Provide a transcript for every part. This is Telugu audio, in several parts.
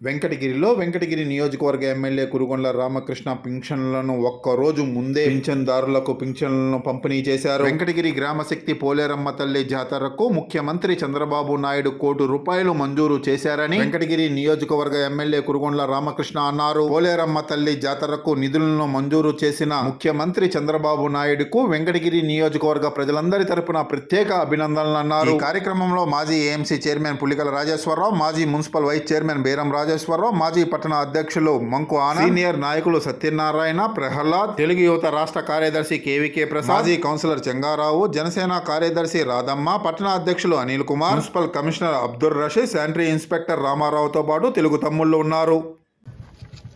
వెంకటగిరిలో వెంకటగిరి నియోజకవర్గ ఎమ్మెల్యే కురుగొండ్ల రామకృష్ణ పింఛన్లను ఒక్కరోజు ముందే పింఛన్దారులకు పింఛన్లను పంపిణీ చేశారు. వెంకటగిరి గ్రామశక్తి పోలేరమ్మ తల్లి జాతరకు ముఖ్యమంత్రి చంద్రబాబు నాయుడు కోటి రూపాయలు మంజూరు చేశారని వెంకటగిరి నియోజకవర్గ ఎమ్మెల్యే కురుగొండ్ల రామకృష్ణ అన్నారు. పోలేరమ్మ తల్లి జాతరకు నిధులను మంజూరు చేసిన ముఖ్యమంత్రి చంద్రబాబు నాయుడుకు వెంకటగిరి నియోజకవర్గ ప్రజలందరి తరపున ప్రత్యేక అభినందనలు అన్నారు. కార్యక్రమంలో మాజీ ఏఎంసీ చైర్మన్ పులికల రాజేశ్వరరావు మాజీ మున్సిపల్ వైస్ చైర్మన్ బేరం రాజేశ్వరరావు మాజీ పట్టణ అధ్యక్షులు మంకు ఆనంద్ సీనియర్ నాయకులు సత్యనారాయణ ప్రహ్లాద్ తెలుగు యువత రాష్ట్ర కార్యదర్శి కేవీకే ప్రసాద్ మాజీ కౌన్సిలర్ చెంగారావు జనసేన కార్యదర్శి రాధమ్మ పట్టణ అధ్యక్షులు Anil Kumar municipal commissioner Abdul Rasheed sanitary inspector రామారావుతో పాటు తెలుగు తమ్ముళ్ళు ఉన్నారు.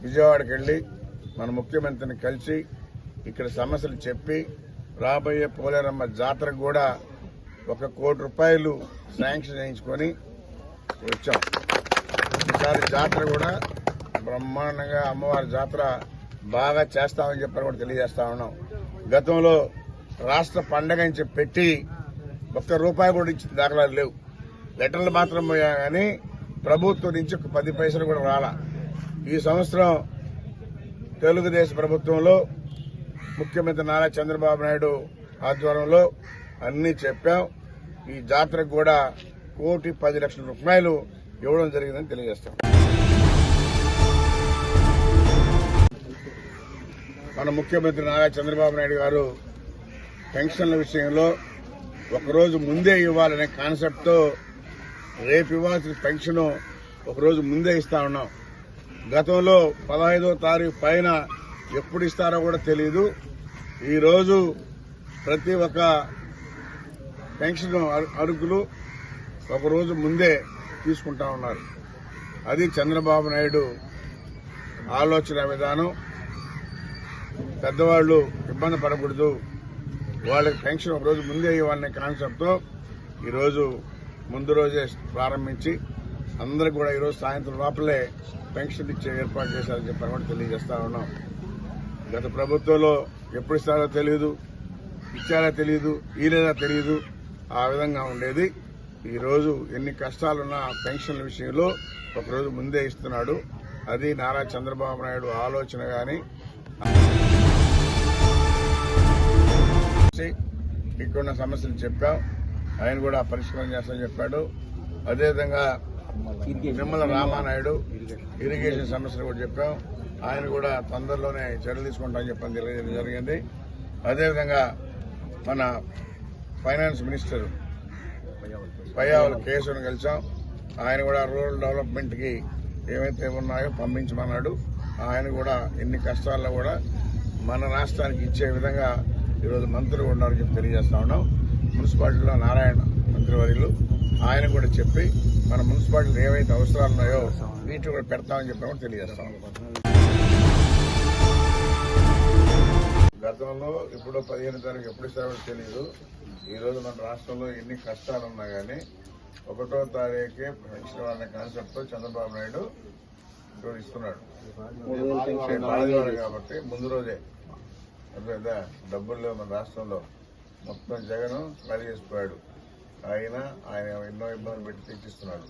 విజయవాడకి వెళ్ళి మన ముఖ్యమంత్రిని కలిసి ఇక్కడ సమస్యలు చెప్పి రాబోయే పోలేరమ్మ జాతరకు కూడా ఒక కోటి రూపాయలు శాంక్షన్ చేయించుకొని వచ్చాం. ఈసారి జాతర కూడా బ్రహ్మాండంగా అమ్మవారి జాతర బాగా చేస్తామని చెప్పని కూడా తెలియజేస్తా ఉన్నాం. గతంలో రాష్ట్ర పండగ అని చెప్పి పెట్టి ఒక్క రూపాయి కూడా ఇచ్చిన దాఖలాలు లేవు. లెటర్లు మాత్రం పోయా కానీ ప్రభుత్వం నుంచి ఒక పది పైసలు కూడా రాలా. ఈ సంవత్సరం తెలుగుదేశం ప్రభుత్వంలో ముఖ్యమంత్రి నారా చంద్రబాబు నాయుడు ఆధ్వర్యంలో అన్నీ చెప్పాం. ఈ జాతరకు కూడా కోటి పది లక్షల రూపాయలు ఇవ్వడం జరిగిందని తెలియజేస్తాం. మన ముఖ్యమంత్రి నారా చంద్రబాబు నాయుడు గారు పెన్షన్ల విషయంలో ఒకరోజు ముందే ఇవ్వాలనే కాన్సెప్ట్తో రేపు ఇవ్వాల్సిన పెన్షన్ ఒకరోజు ముందే ఇస్తా ఉన్నాం. గతంలో పదహైదో తారీఖు పైన ఎప్పుడు ఇస్తారో కూడా తెలియదు ఈరోజు ప్రతి ఒక్క పెన్షన్ అరుకులు ఒకరోజు ముందే తీసుకుంటా ఉన్నారు. అది చంద్రబాబు నాయుడు ఆలోచన విధానం. పెద్దవాళ్ళు ఇబ్బంది పడకూడదు. వాళ్ళకి పెన్షన్ ఒక రోజు ముందే ఇవ్వాలనే కాన్సెప్ట్తో ఈరోజు ముందు రోజే ప్రారంభించి అందరికి కూడా ఈరోజు సాయంత్రం లోపలే పెన్షన్ ఇచ్చే ఏర్పాటు చేశారని చెప్పి కూడా తెలియజేస్తా ఉన్నాం. గత ప్రభుత్వంలో ఎప్పుడు ఇస్తారో తెలియదు ఇచ్చారా తెలియదు ఈలేదా తెలియదు ఆ విధంగా ఉండేది. ఈరోజు ఎన్ని కష్టాలున్నా పెన్షన్ల విషయంలో ఒకరోజు ముందే ఇస్తున్నాడు. అది నారా చంద్రబాబు నాయుడు ఆలోచన కానీ ఇక్కడున్న సమస్యలు చెప్పాం. ఆయన కూడా పరిష్కారం చేస్తామని చెప్పాడు. అదేవిధంగా నిమ్మల రామానాయుడు ఇరిగేషన్ సమస్యలు కూడా చెప్పాం. ఆయన కూడా తొందరలోనే చర్యలు తీసుకుంటామని చెప్పని తెలియజేయడం జరిగింది అదేవిధంగా మన ఫైనాన్స్ మినిస్టర్ పయ్యావుల కేసును కలిసాం. ఆయన కూడా రూరల్ డెవలప్మెంట్కి ఏమైతే ఉన్నాయో పంపించమన్నాడు. ఆయన కూడా ఎన్ని కష్టాల్లో కూడా మన రాష్ట్రానికి ఇచ్చే విధంగా ఈరోజు మంత్రులు ఉన్నారని చెప్పి తెలియజేస్తా ఉన్నాం. మున్సిపాలిటీలో నారాయణ మంత్రివర్యులు ఆయన కూడా చెప్పి మన మున్సిపాలిటీలో ఏవైతే అవసరాలు ఉన్నాయో వీటిని కూడా పెడతామని చెప్పి కూడా తెలియజేస్తాం గతంలో ఇప్పుడు పదిహేను తారీఖు ఎప్పుడు ఇస్తారో తెలియదు. ఈ రోజు మన రాష్ట్రంలో ఎన్ని కష్టాలు ఉన్నా కానీ ఒకటో తారీఖే పెన్షన్ అనే కాన్సెప్ట్తో చంద్రబాబు నాయుడు ఇస్తున్నాడు. కాబట్టి ముందు రోజే. అర్థమైందా డబ్బులు లేవు మన రాష్ట్రంలో మొత్తం జగన్ ఖాళీ చేసిపోయాడు ఆయన ఆయన ఎన్నో ఇబ్బందులు పెట్టి తెచ్చిస్తున్నాడు